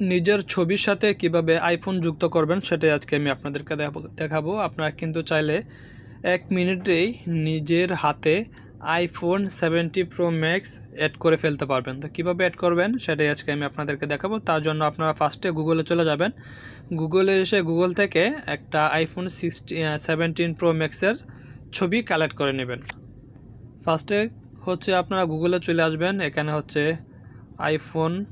নিজের ছবির সাথে কীভাবে আইফোন যুক্ত করবেন সেটাই আজকে আমি আপনাদেরকে দেখাবো- আপনারা কিন্তু চাইলে এক মিনিটেই নিজের হাতে iPhone seventy pro max add করে ফেলতে পারবেন। তো কীভাবে অ্যাড করবেন সেটাই আজকে আমি আপনাদেরকে দেখাবো। তার জন্য আপনারা ফার্স্টে গুগলে চলে যাবেন। গুগলে এসে গুগল থেকে একটা আইফোন সিক্সটি সেভেন্টিন প্রো ম্যাক্সের ছবি কালেক্ট করে নেবেন। ফার্স্টে হচ্ছে আপনারা গুগলে চলে আসবেন। এখানে হচ্ছে আইফোন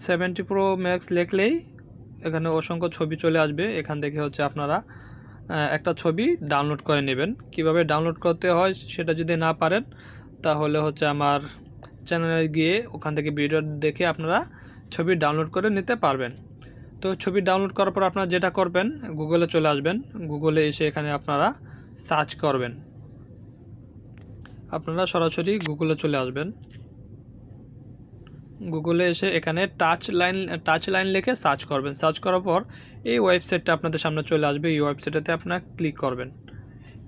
সেভেন্টি প্রো ম্যাক্স লিখলেই এখানে অসংখ্য ছবি চলে আসবে। এখান থেকে হচ্ছে আপনারা একটা ছবি ডাউনলোড করে নেবেন। কীভাবে ডাউনলোড করতে হয় সেটা যদি না পারেন, তাহলে হচ্ছে আমার চ্যানেলে গিয়ে ওখান থেকে ভিডিও দেখে আপনারা ছবি ডাউনলোড করে নিতে পারবেন। তো ছবি ডাউনলোড করার পর আপনারা যেটা করবেন গুগলে চলে আসবেন। গুগলে এসে এখানে আপনারা সার্চ করবেন। আপনারা সরাসরি গুগলে চলে আসবেন। গুগলে এসে এখানে টাচ লাইন টাচ লাইন লিখে সার্চ করবেন। সার্চ করার পর এই ওয়েবসাইটটা আপনাদের সামনে চলে আসবে। এই ওয়েবসাইটেতে আপনারা ক্লিক করবেন।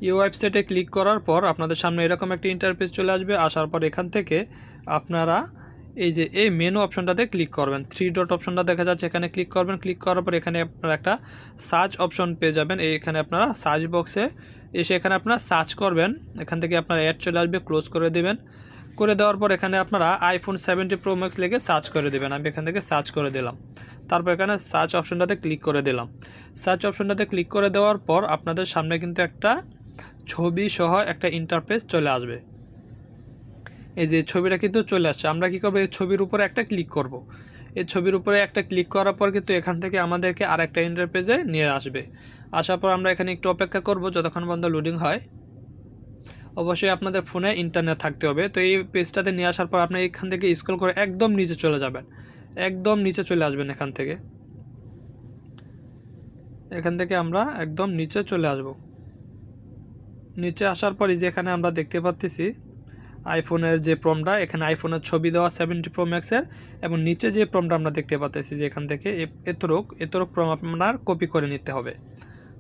এই ওয়েবসাইটে ক্লিক করার পর আপনাদের সামনে এরকম একটা ইন্টারফেস চলে আসবে। আসার পর এখান থেকে আপনারা এই যে, এই মেনু অপশনটাতে ক্লিক করবেন। থ্রি ডট অপশনটা দেখা যাচ্ছে, এখানে ক্লিক করবেন। ক্লিক করার পর এখানে আপনারা একটা সার্চ অপশন পেয়ে যাবেন। এখানে আপনারা সার্চ বক্সে এসে এখানে আপনারা সার্চ করবেন। এখান থেকে আপনার অ্যাড চলে আসবে ক্লোজ করে দেবেন। করে দেওয়ার পর এখানে আপনারা আইফোন সেভেন্টি প্রো ম্যাক্স লিখে সার্চ করে দেবেন। আমি এখান থেকে সার্চ করে দিলাম। তারপর এখানে সার্চ অপশনটাতে ক্লিক করে দিলাম। সার্চ অপশনটাতে ক্লিক করে দেওয়ার পর আপনাদের সামনে কিন্তু একটা ছবি সহ একটা ইন্টারফেস চলে আসবে। এই যে ছবিটা কিন্তু চলে আসছে। আমরা কি করব? এই ছবির উপরে একটা ক্লিক করব। এই ছবির উপরে একটা ক্লিক করার পর কিন্তু এখান থেকে আমাদেরকে আর একটা ইন্টারপেজে নিয়ে আসবে। আসার পর আমরা এখানে একটু অপেক্ষা করব, যতক্ষণ পর্যন্ত লোডিং হয়। অবশ্যই আপনাদের ফোনে ইন্টারনেট থাকতে হবে। তো এই পেজটাতে নিয়ে আসার পর আপনি এখান থেকে স্ক্রল করে একদম নিচে চলে যাবেন। একদম নিচে চলে আসবেন এখান থেকে। এখান থেকে আমরা একদম নিচে চলে আসব। নিচে আসার পরই যেখানে আমরা দেখতে পাচ্ছি আইফোনের যে প্রমটা এখানে আইফোনের ছবি দেওয়া সেভেন্টি প্রো ম্যাক্সের এবং নিচে যে প্রমটা আমরা দেখতে পাচ্ছি যে এখান থেকে এতরক এতরক প্রম আপনার কপি করে নিতে হবে।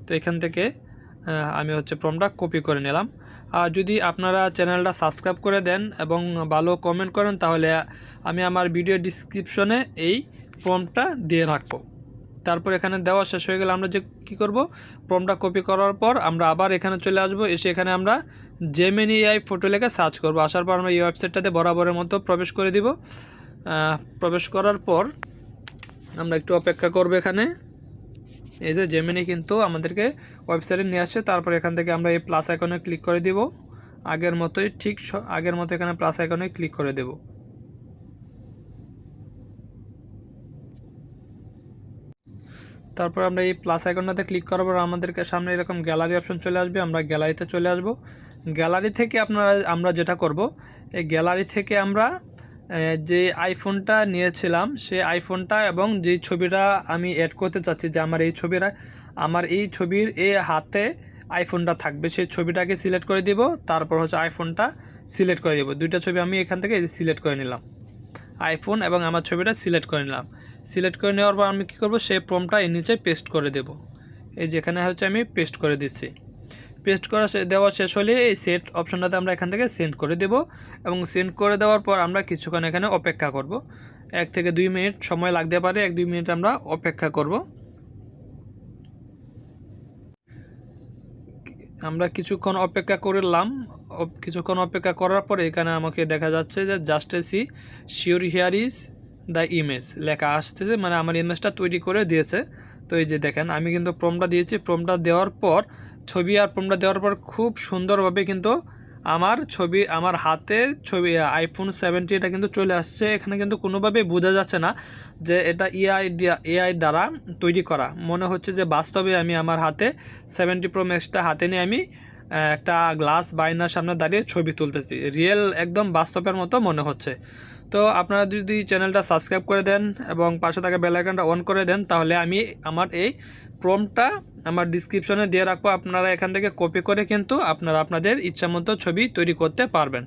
তো এখান থেকে আমি হচ্ছে প্রমটা কপি করে নিলাম। আর যদি আপনারা চ্যানেলটা সাবস্ক্রাইব করে দেন এবং ভালো কমেন্ট করেন, তাহলে আমি আমার ভিডিও ডিসক্রিপশনে এই ফর্মটা দিয়ে রাখব। তারপর এখানে দেওয়া শেষ হয়ে গেলে আমরা যে কী করব? প্রমটা কপি করার পর আমরা আবার এখানে চলে আসব। এসে এখানে আমরা জেমেনি আই ফটো লেখে সার্চ করব। আসার পর আমরা এই ওয়েবসাইটটাতে বরাবরের মতো প্রবেশ করে দিব। প্রবেশ করার পর আমরা একটু অপেক্ষা করব এখানে। এই যে জেমিনি কিন্তু আমাদেরকে ওয়েবসাইটে নিয়ে আসছে, তারপর এখান থেকে আমরা এই প্লাস আইকনে ক্লিক করে দিব। আগের মতোই ঠিক আগের মতো এখানে প্লাস আইকনে ক্লিক করে দেব। তারপর আমরা এই প্লাস আইকনটাতে ক্লিক করার পর আমাদেরকে সামনে এরকম গ্যালারি অপশন চলে আসবে, আমরা গ্যালারিতে চলে আসব। গ্যালারি থেকে আপনারা, আমরা যেটা করব, এই গ্যালারি থেকে আমরা যে আইফোনটা নিয়েছিলাম সেই আইফোনটা এবং যেই ছবিটা আমি অ্যাড করতে চাচ্ছি যে আমার এই ছবিটা, আমার এই ছবির এ হাতে আইফোনটা থাকবে। সেই ছবিটাকে সিলেক্ট করে দিব, তারপর হচ্ছে আইফোনটা সিলেক্ট করে দেবো। দুইটা ছবি আমি এখান থেকে সিলেক্ট করে নিলাম। আইফোন এবং আমার ছবিটা সিলেক্ট করে নিলাম। সিলেক্ট করে নেওয়ার পর আমি কী করব? সেই প্রমটা এর নিচে পেস্ট করে দেব। এই যেখানে হচ্ছে আমি পেস্ট করে দিচ্ছি। পেস্ট করা দেওয়া শেষ হলে এই সেট অপশনটাতে আমরা এখান থেকে সেন্ড করে দেব এবং সেন্ড করে দেওয়ার পর আমরা কিছুক্ষণ এখানে অপেক্ষা করব। এক থেকে দুই মিনিট সময় লাগতে পারে, এক দুই মিনিট আমরা অপেক্ষা করব। আমরা কিছুক্ষণ অপেক্ষা করলাম। কিছুক্ষণ অপেক্ষা করার পরে এখানে আমাকে দেখা যাচ্ছে যে just see sure here is the image লেখা আসতেছে মানে আমার ইমেজটা তৈরি করে দিয়েছে। তো এই যে দেখেন, আমি কিন্তু প্রমটা দিয়েছি। প্রমটা দেওয়ার পর ছবি আর প্রমটা দেওয়ার পর খুব সুন্দরভাবে কিন্তু আমার ছবি, আমার হাতে ছবি আইফোন সেভেন্টি এটা কিন্তু চলে আসছে। এখানে কিন্তু কোনোভাবে বোঝা যাচ্ছে না যে এটা এআই দিয়া এআই দ্বারা তৈরি করা। মনে হচ্ছে যে বাস্তবে আমি আমার হাতে সেভেন্টি প্রো ম্যাক্সটা হাতে নিয়ে আমি একটা গ্লাস বাইনার সামনে দাঁড়িয়ে ছবি তুলতেছি। রিয়েল একদম বাস্তবের মতো মনে হচ্ছে। তো আপনারা যদি চ্যানেলটা সাবস্ক্রাইব করে দেন এবং পাশে থাকা বেলাইকনটা অন করে দেন, তাহলে আমি আমার এই প্রমটা আমার ডিসক্রিপশনে দিয়ে রাখব। আপনারা এখান থেকে কপি করে কিন্তু আপনারা আপনাদের ইচ্ছামতো ছবি তৈরি করতে পারবেন।